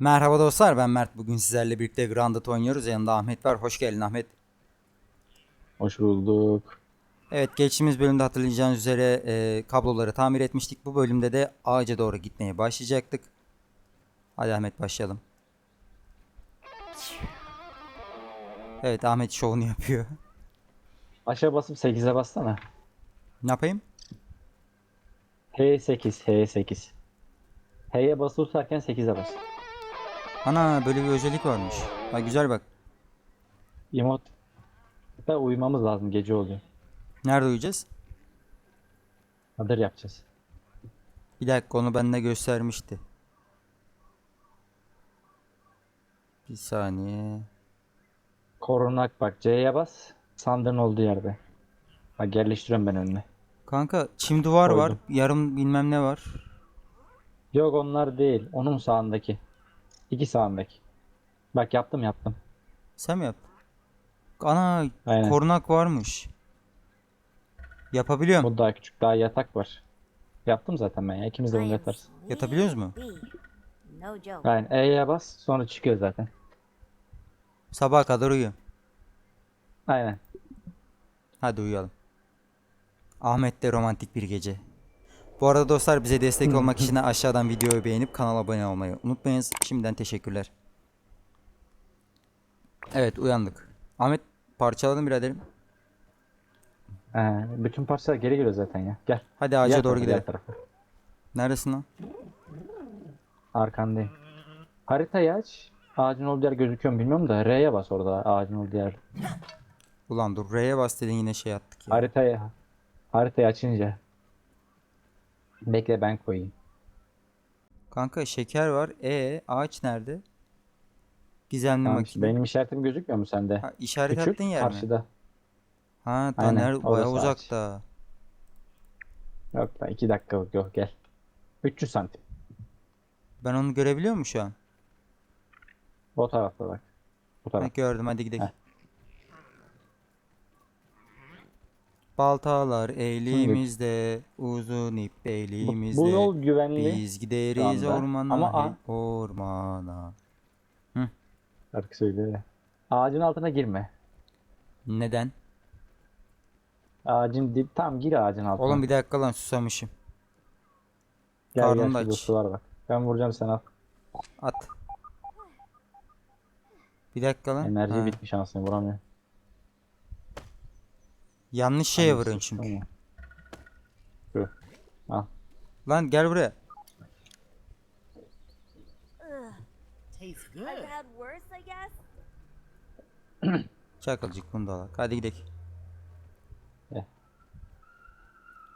Merhaba dostlar ben Mert. Bugün sizlerle birlikte Grandat oynuyoruz. Yanında Ahmet var. Hoş geldin Ahmet. Hoş bulduk. Evet geçtiğimiz bölümde hatırlayacağınız üzere e, kabloları tamir etmiştik. Bu bölümde de ağaca doğru gitmeye başlayacaktık. Hadi Ahmet başlayalım. Evet Ahmet şovunu yapıyor. Aşağı basıp 8'e bassana. Ne yapayım? H8, H8. H'ye basılı tutarken 8'e bas. Ana böyle bir özellik varmış. Ha güzel bak. Emot. Da uyumamız lazım gece oluyor. Nerede uyuyacağız? Hadır yapacağız. Bir dakika onu bende göstermişti. Bir saniye. Korunak bak C'ye bas. Sandığın olduğu yerde. Bak yerleştiriyorum ben önüne. Kanka çim duvar var. Koydum. Yarım bilmem ne var. Yok onlar değil. Onun sağındaki. İki sağındaki. Bak yaptım yaptım. Sen mi yaptın? Ana Aynen. korunak varmış. Yapabiliyorum. Bu daha küçük. Daha yatak var. Yaptım zaten ben ya. İkimiz de bunu yatarız. Yatabiliyoruz mu? Aynen E'ye bas. Sonra çıkıyor zaten. Sabaha kadar uyu. Aynen. Hadi uyuyalım. Ahmet'te romantik bir gece. Bu arada dostlar bize destek olmak için de aşağıdan videoyu beğenip kanala abone olmayı unutmayınız. Şimdiden teşekkürler. Evet uyandık. Ahmet parçaladım biraderim. Ee, bütün parçalar geri geliyor zaten ya. Gel. Hadi ağaca Diğer doğru tarafa, gidelim. diğer tarafa. Neredesin lan? Arkandayım. Haritayı aç. Ağacın olduğu yer gözüküyor mu bilmiyorum da R'ye bas orada ağacın olduğu yer. Ulan dur R'ye bas dedin yine şey attık ya. Haritayı haritayı açınca. Bekle ben koyayım. Kanka şeker var. E ağaç nerede? Gizemli Tamam, makine. benim işaretim gözükmüyor mu sende? Ha, işaret Küçük attığın yer mi? karşıda. Ha, Aynen, nerede? Bayağı orası ağaç. uzakta. Yok lan 2 dakikalık yok gel. 300 santim. Ben onu görebiliyor muyum şu an? O tarafta bak. Bu Ha, taraf. gördüm hadi gidelim. Heh. Baltalar elimizde, uzun ip elimizde. bu yol güvenli. Biz gideriz ormana, Ama hey, a- ormana. Şarkı söyle. Ağacın altına girme. Neden? Ağacın dip tam gir ağacın altına. Oğlum bir dakika lan susamışım. gel karnım gel da şurada aç. su var bak. Ben vuracağım sen al. At. Bir dakika lan. Enerji Ha, bitmiş anasını vuramıyor. Yanlış şeye Hangisi? vuruyorsun çünkü. Tamam. Al. Lan gel buraya. Tastes good. I've had worse, I guess. Çakılcık bunu da alak. Hadi gidelim. Gel.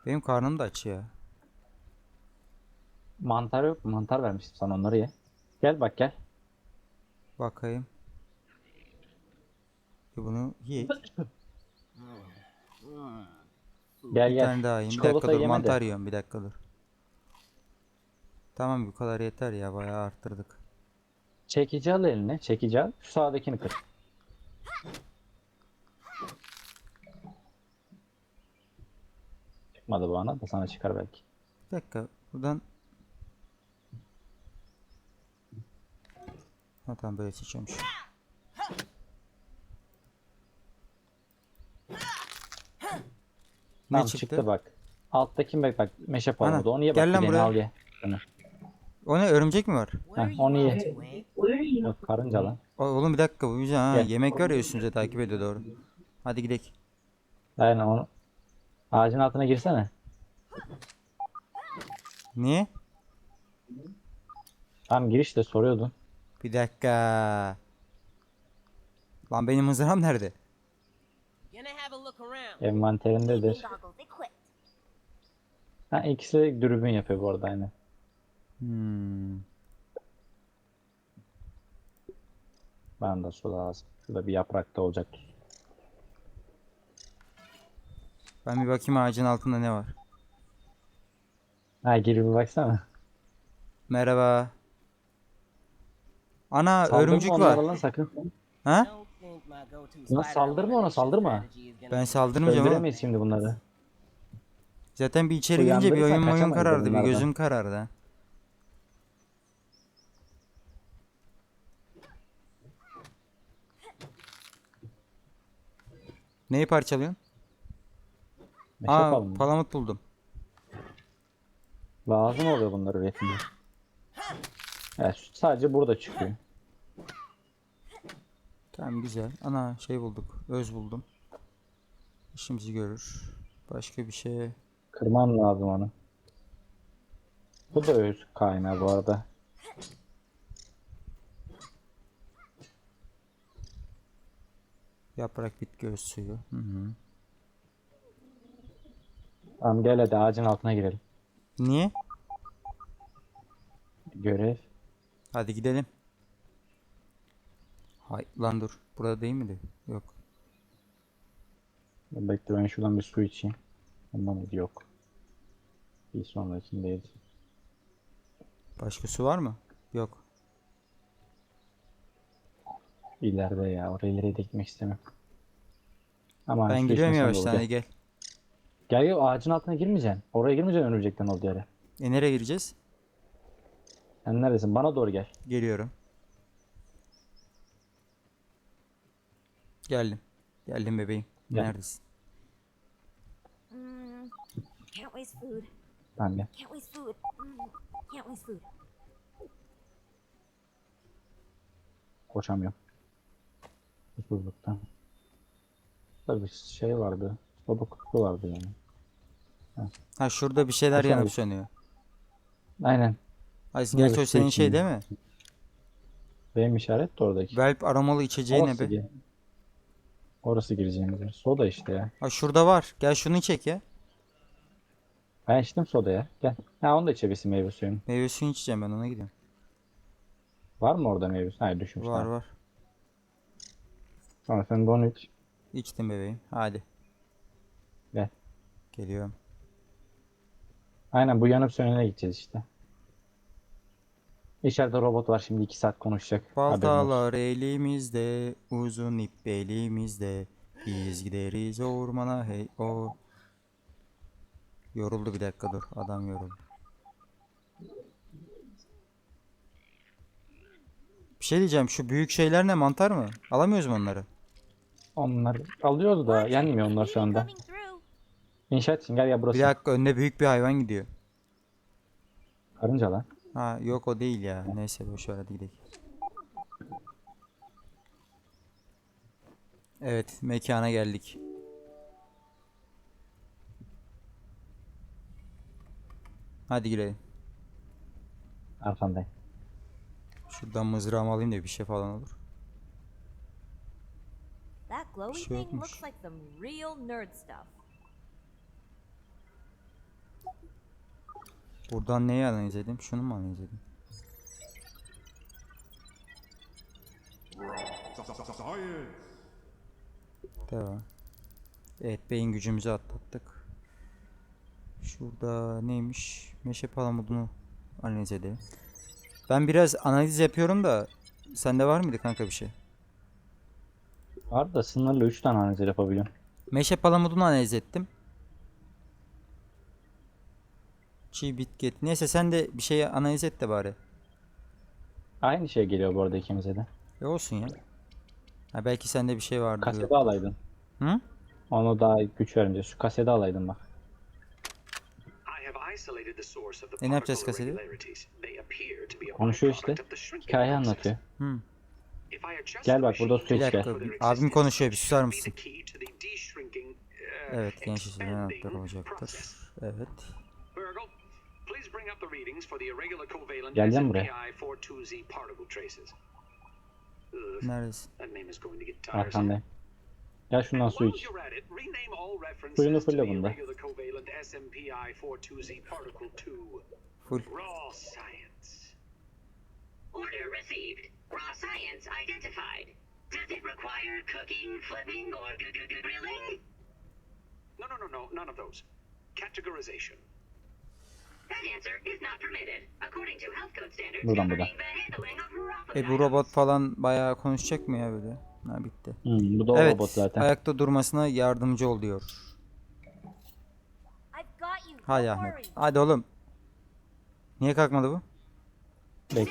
Benim karnım da aç ya. Mantar yok mu? Mantar vermiştim sana onları ye. Gel bak gel. Bakayım. Bir Bunu ye. Gel Bir gel. tane daha yiyeyim. Bir Çikolata dakika dur. yeme de. Mantar yiyorum. Bir dakika dur. Tamam bu kadar yeter ya. Bayağı arttırdık. Çekici al eline. Çekici al. Şu sağdakini kır. Çıkmadı bana da sana çıkar belki. Bir dakika. Buradan Ha tamam böyle seçiyorum şu. Ne Tamam çıktı? çıktı? bak. Alttaki bak bak meşe pamuğu onu ye bak. gel lan buraya. al ye. Şunu. O ne örümcek mi var? Heh, onu ye. Yok karınca lan. O- oğlum bir dakika bu güzel ha. Gel. Yemek var ya üstümüze takip ediyor doğru. Hadi gidelim. Aynen onu. Ağacın altına girsene. Niye? Tam giriş de soruyordun. Bir dakika. Lan benim mızrağım nerede? Envanterindedir. Ha ikisi dürbün yapıyor bu arada aynen. Hmm. Bana da su lazım. Şurada bir yaprakta olacak. Ben bir bakayım ağacın altında ne var. Ha gir bir baksana. Merhaba. Ana Saldırma örümcek onlara var. lan sakın. Ha? Buna saldırma ona saldırma. Ben saldırmayacağım. Öldüremeyiz şimdi bunları. Zaten bir içeri girince bir oyun oyun Uyandırırsan kaçamayız karardı. Bir gözüm karardı. Neyi parçalıyorsun? Meşe Aa palamut buldum. Lazım oluyor bunlar üretimde. Evet, sadece burada çıkıyor. Tamam güzel. Ana şey bulduk. Öz buldum. İşimizi görür. Başka bir şey. Kırman lazım onu. Bu da öz kaynağı bu arada. Yaprak bitki öz suyu. Hı hı. Tamam gel hadi ağacın altına girelim. Niye? Görev. Hadi gidelim. Hay lan dur. Burada değil miydi? Yok. Bekle ben şuradan bir su içeyim. Ondan mıydı? Yok. Bir sonrakindeydi. Başka su var mı? Yok. İleride ya. Oraya de gitmek istemiyorum. Ama Ben gidiyorum yavaştan. Hadi gel. Gel gel ağacın altına girmeyeceksin. Oraya girmeyeceksin örümcekten olduğu yere. E nereye gireceğiz? Sen neredesin? Bana doğru gel. Geliyorum. Geldim. Geldim bebeğim. Gel. Neredesin? Mm, can't waste food. Ben de. Can't waste food. Mm, can't waste food. Koşamıyorum. Susuzluktan. Burada bir şey vardı. Soba kutusu vardı yani. Ha şurada bir şeyler yanıp sönüyor. Aynen. Ay gerçi o senin şey değil mi? Benim işaret de oradaki. Velp aromalı içeceği ne be? Orası gireceğimiz yer. Soda işte ya. Ha şurada var. Gel şunu çek ya. Ben içtim sodaya. Gel. Ha onu da içebilirsin meyve suyunu. Meyve suyu içeceğim ben ona gidiyorum. Var mı orada meyve suyu? Hayır düşmüş. Var var. Sonra sen de onu iç. İçtim bebeğim. Hadi. Gel. Geliyorum. Aynen bu yanıp sönene gideceğiz işte. İçeride robot var şimdi 2 saat konuşacak. Baltalar elimizde, uzun ip belimizde. Biz gideriz ormana hey o. Yoruldu bir dakika dur. Adam yoruldu. Bir şey diyeceğim. Şu büyük şeyler ne? Mantar mı? Alamıyoruz mu onları? Onlar alıyoruz da yenmiyor onlar şu anda. İnşaat için gel ya burası. Bir dakika önde büyük bir hayvan gidiyor. Karınca lan. Ha yok o değil ya. Neyse boş ver hadi gidelim. Evet mekana geldik. Hadi girelim. Arkandayım. Şuradan mızrağımı alayım da bir şey falan olur. That glowy şey thing yokmuş. looks like some real nerd stuff. Buradan neyi analiz edeyim? Şunu mu analiz edeyim? Devam. Evet beyin gücümüzü atlattık. Şurada neymiş? Meşe palamudunu analiz edelim. Ben biraz analiz yapıyorum da sende var mıydı kanka bir şey? Var da sınırlı 3 tane analiz yapabiliyorum. Meşe palamudunu analiz ettim. Çiğ bitki eti. Neyse sen de bir şeyi analiz et de bari. Aynı şey geliyor bu arada ikimize de. E olsun ya. Ha belki sende bir şey vardı. Kasede alaydın. Hı? Onu daha güç verince şu kasede alaydın bak. E ne yapacağız kaseti? Konuşuyor işte. Hikaye anlatıyor. Hı. Gel bak burada su iç gel. Abim konuşuyor bir susar mısın? Evet genç hakları olacaktır. Evet. Geleceğim buraya. Neredesin? Arkandayım. Gel şundan su iç. Suyunu fulle bunda. Full. Raw science. Order received. Raw science identified. Does it require cooking, flipping, or g- g- g- grilling? No, no, no, no, none of those. Categorization. Buradan, raw E bu robot falan bayağı konuşacak mı ya böyle? Ha bitti. Hmm, bu da o Evet. robot zaten. Ayakta durmasına yardımcı ol diyor. I've got you. Hadi Ahmet. Hadi oğlum. Niye kalkmadı bu? Heh.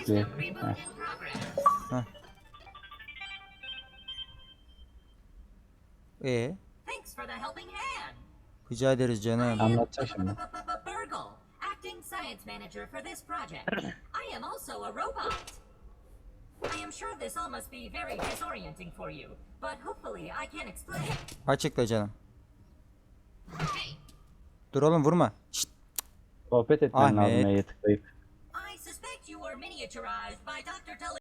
E helping hand. Rica ederiz canım. Anlatacak şimdi. Burgle, science manager for this project. I am also a robot. I am sure this all must be very disorienting for you, but hopefully I can explain. Açıkla canım. Dur oğlum vurma. Şşt, Sohbet etmen Ahmet. lazım E'ye tıklayıp. I suspect you were miniaturized by Dr. Tully.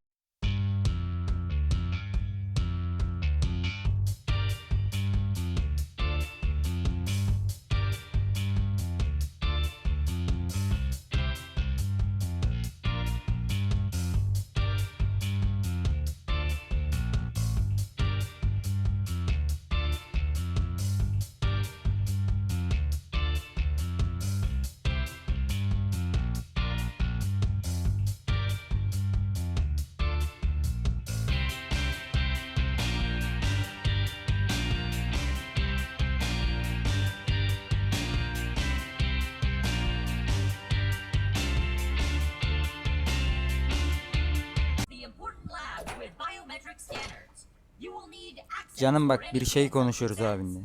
Canım bak bir şey konuşuyoruz abinle.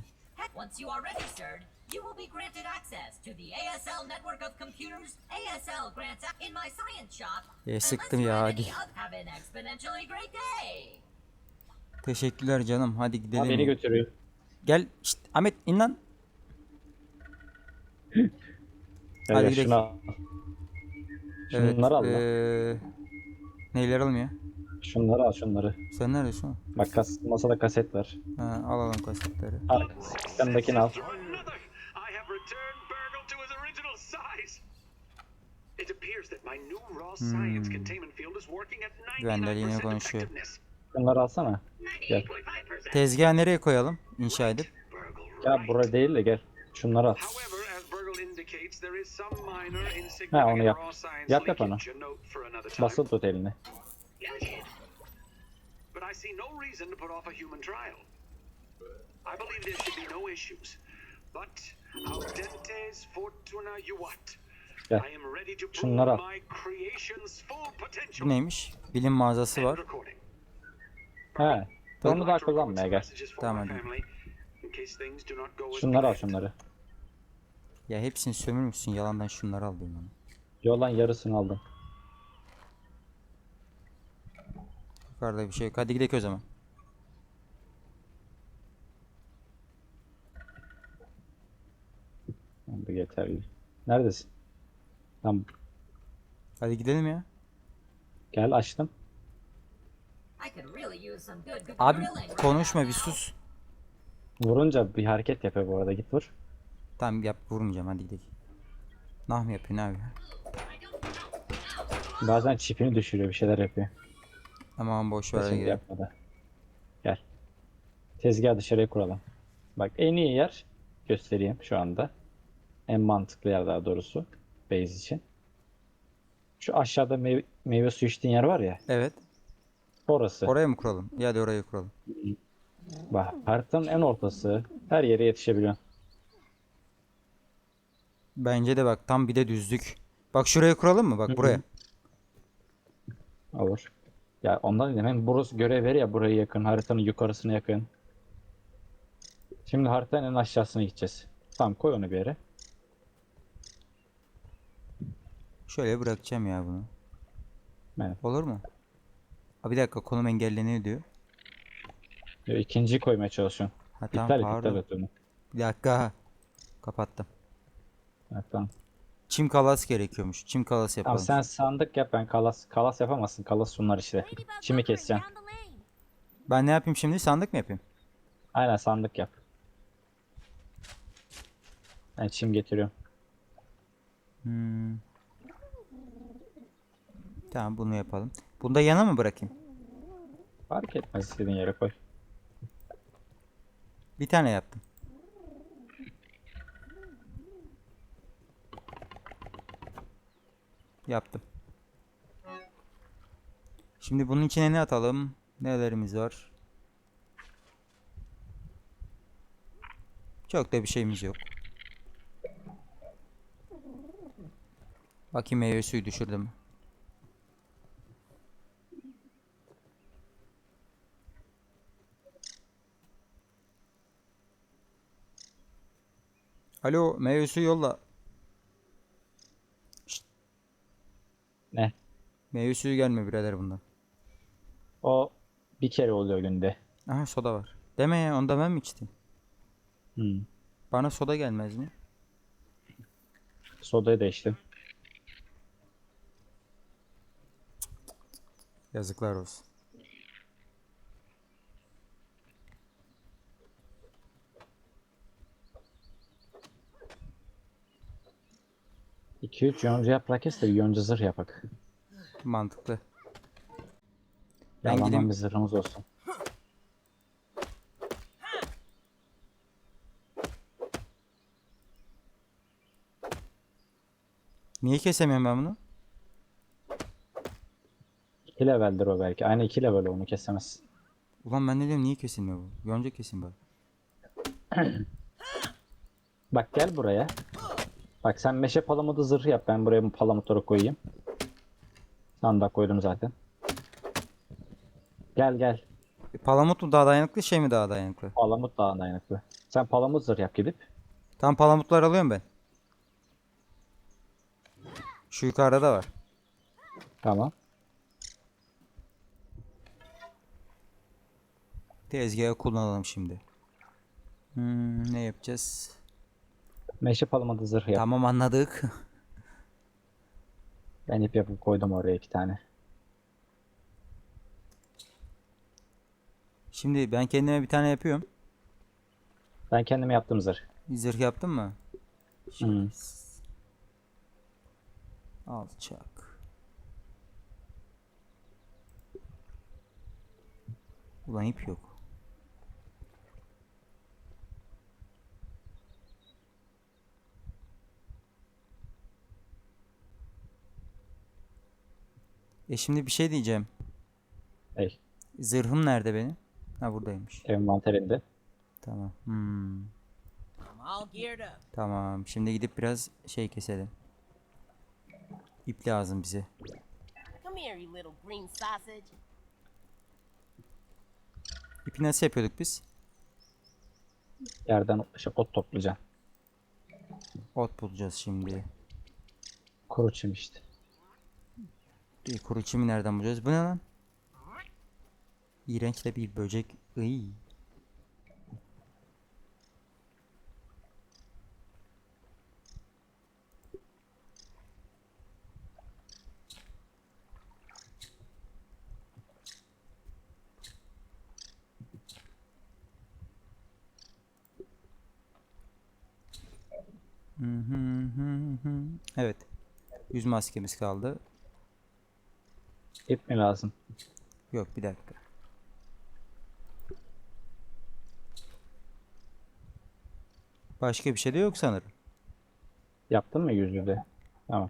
Once you are registered, you will be granted access to the ASL network of computers. ASL grants ac- in my science shop. E, Unless sıktım ya, hadi. Teşekkürler canım. Hadi Ha, gidelim. beni götürüyor. Gel. Şşt, Ahmet in lan. Hadi gidelim. şunu al. Şunları al eee, neyler almıyor? Şunları al şunları. Sen neredesin? Bak kas, masada kaset var. Ha, alalım kasetleri. Al. Sistemdekini al. At Güvenler yine 99% konuşuyor. Şunları alsana. Gel. 98.5%. Tezgahı nereye koyalım? İnşa edip. Ya buraya değil de gel. Şunları al. Ha onu yap. Yap yap onu. Basılı tut elini. But I see no reason to put off a human trial. I believe there should be no issues. But audentes fortuna juvat. Gel. I am ready to prove Şunları al. my creation's full Bu potential. neymiş? Bilim mağazası var. recording. He. Onu daha kullanmaya gel. Tamam, hadi. Şunları al şunları. Ya hepsini sömürmüşsün. Yalandan şunları al diyorum. Yoldan yarısını aldım. Yukarıda bir şey yok. Hadi gidelim o zaman. Bu yeterli. Neredesin? Tamam. Hadi gidelim ya. Gel açtım. Abi konuşma bir sus. Vurunca bir hareket yapıyor bu arada. Git vur. Tamam yap vurmayacağım hadi gidelim. Nah mı yapıyorsun abi? Bazen çipini düşürüyor. Bir şeyler yapıyor. Aman boş ver Şimdi gidelim. Gel. Tezgahı dışarıya kuralım. Bak en iyi yer göstereyim şu anda. En mantıklı yer daha doğrusu. Base için. Şu aşağıda meyve, meyve suyu içtiğin yer var ya. Evet. Orası. Oraya mı kuralım? Ya hadi oraya kuralım. Bak haritanın en ortası. Her yere yetişebiliyorsun. Bence de bak tam bir de düzlük. Bak şuraya kuralım mı? Bak buraya. Olur. Ya ondan dedim hem burası görev veri ya buraya yakın. Haritanın yukarısına yakın. Şimdi haritanın en aşağısına gideceğiz. Tamam koy onu bir yere. Şöyle bırakacağım ya bunu. Evet. Olur mu? Abi bir dakika konum engelleniyor diyor. Ya, ikinciyi koymaya çalışıyorum. Ha tamam İptal et iptal et onu. Bir dakika. Kapattım. Ha, tamam. Çim kalas gerekiyormuş. Çim kalas yapalım. Tamam sen sandık yap ben kalas. Kalas yapamazsın. Kalas sunlar işte. Çimi lane. Ben ne yapayım şimdi? Sandık mı yapayım? Aynen sandık yap. Ben çim getiriyorum. Hmm. Tamam bunu yapalım. Bunu da yana mı bırakayım? Fark etmez istediğin yere koy. Bir tane yaptım. Yaptım. Şimdi bunun içine ne atalım? Nelerimiz var? Çok da bir şeyimiz yok. Bakayım meyve suyu düşürdüm. Alo meyve suyu yolla. Ne? Meyve suyu gelmiyor birader bundan. O bir kere oluyor günde. Aha soda var. Deme ya onu da ben mi içtim? Hmm. Bana soda gelmez mi? Sodayı da içtim. Yazıklar olsun. İki üç yonca yaprak bir yonca zırh yapak. Mantıklı. Ben gideyim. bir zırhımız olsun. Niye kesemiyorum ben bunu? 2 leveldir o belki. Aynı 2 level onu kesemez. Ulan ben ne diyorum niye kesilmiyor bu? Yonca kesin bak. Bak gel buraya. Bak sen meşe palamudu zırhı yap. Ben buraya palamutları koyayım. Sandık koydum zaten. Gel gel. E, Palamut mu daha dayanıklı şey mi daha dayanıklı? Palamut daha dayanıklı. Sen palamut zırh yap gidip. Tam palamutlar alıyorum ben. Şu yukarıda da var. Tamam. Tezgahı kullanalım şimdi. Hmm, ne yapacağız? Meşe palamudu zırhı yap. Tamam anladık. Ben ip yapıp koydum oraya iki tane. Şimdi ben kendime bir tane yapıyorum. Ben kendime yaptım zırh. Zırh yaptın mı? Hmm. Alçak. Ulan ip yok. E şimdi bir şey diyeceğim. Ey, Zırhım nerede benim? Ha buradaymış. envanterinde. Tamam. Hmm. Tamam. Şimdi gidip biraz şey keselim. İp lazım bize. Come here, you little green sausage. İpi nasıl yapıyorduk biz? Yerden şey, ot toplayacağım. Ot bulacağız şimdi. Kuru çim işte. E, kuru çimi nereden bulacağız? Bu ne lan? İğrenç de bir böcek. Iy. Evet. Yüz maskemiz kaldı. İp mi lazım? Yok bir dakika. Başka bir şey de yok sanırım. Yaptın mı yüzü de? Tamam.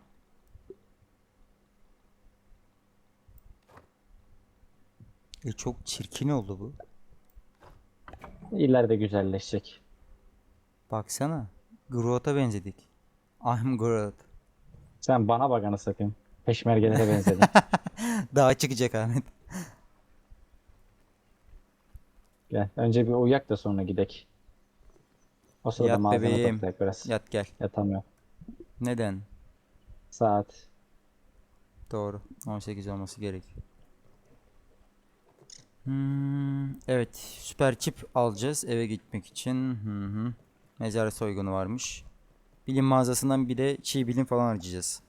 E çok çirkin oldu bu. İleride güzelleşecek. Baksana. Groot'a benzedik. I'm Groot. Sen bana bak anasını satayım. Peşmergelere benzedin. Daha çıkacak Ahmet. Gel. Önce bir uyak da sonra gidek. O sırada Yat malzeme bebeğim. biraz. Yat gel. Yatamıyorum. Neden? Saat. Doğru. 18 olması gerekiyor. Hmm, evet. Süper çip alacağız eve gitmek için. Hı hı. Mezar soygunu varmış. Bilim mağazasından bir de çiğ bilim falan harcayacağız.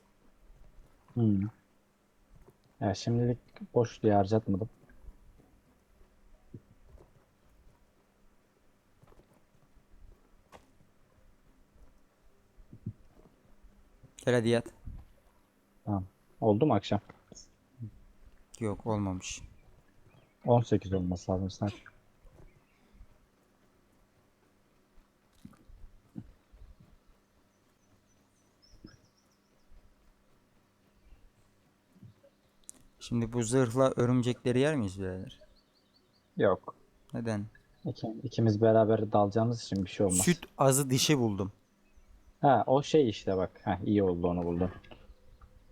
Hmm. Ya şimdilik boş diye harcatmadım. Gel hadi yat. Tamam. Oldu mu akşam? Yok olmamış. 18 olması lazım sanki. Şimdi bu zırhla örümcekleri yer miyiz birader? Yok. Neden? İki, ikimiz beraber dalacağımız için bir şey olmaz. Süt azı dişi buldum. Ha o şey işte bak. Ha iyi oldu onu buldum.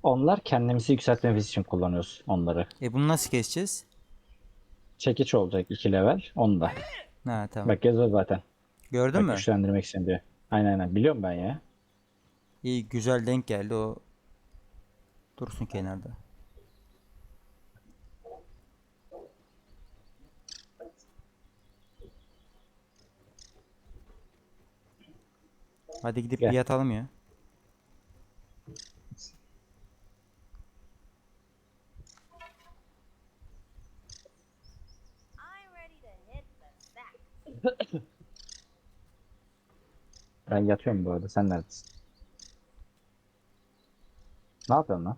Onlar kendimizi yükseltmemiz için kullanıyoruz onları. E bunu nasıl keseceğiz? Çekiç olacak 2 level. Onda. Ha tamam. Bak yazıyor zaten. Gördün Bak mü? güçlendirmek için diyor. Aynen aynen biliyorum ben ya. İyi güzel denk geldi o. Dursun kenarda. Hadi gidip Gel. bir yatalım ya. Ben yatıyorum bu arada. Sen neredesin? Ne yapıyorsun lan?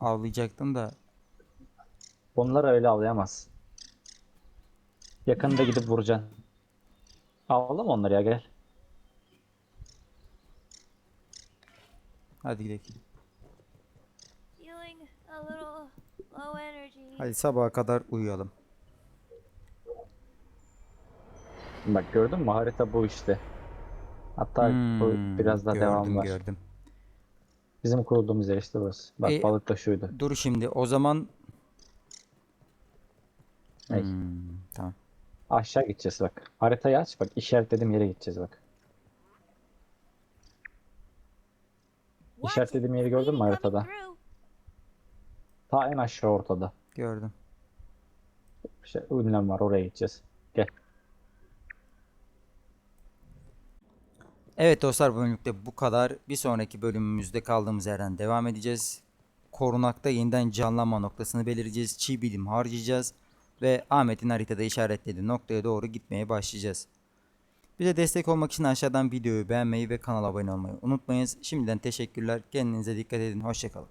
Avlayacaktım da Onları öyle avlayamaz. Yakında gidip vuracaksın. Avlama onları ya gel. Hadi gidelim. Feeling a little low energy. Hadi sabaha kadar uyuyalım. Bak gördün mü harita bu işte. Hatta bu Hmm, biraz daha devam gördüm var. gördüm. Bizim kurulduğumuz yer işte burası. Bak E- balık da şuydu. Dur şimdi o zaman Ney? Hmm, tamam. Aşağı gideceğiz bak. Haritayı aç bak işaretlediğim yere gideceğiz bak. İşaretlediğim yeri gördün mü haritada? Ta en aşağı ortada. Gördüm. Bir şey ünlem var oraya gideceğiz. Gel. Evet dostlar bu bölümlükte bu kadar. Bir sonraki bölümümüzde kaldığımız yerden devam edeceğiz. Korunakta yeniden canlanma noktasını belirleyeceğiz. Çiğ bilim harcayacağız. Ve Ahmet'in haritada işaretlediği noktaya doğru gitmeye başlayacağız. Bize destek olmak için aşağıdan videoyu beğenmeyi ve kanala abone olmayı unutmayınız. Şimdiden teşekkürler. Kendinize dikkat edin. Hoşçakalın.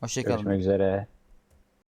Hoşçakalın. Görüşmek üzere.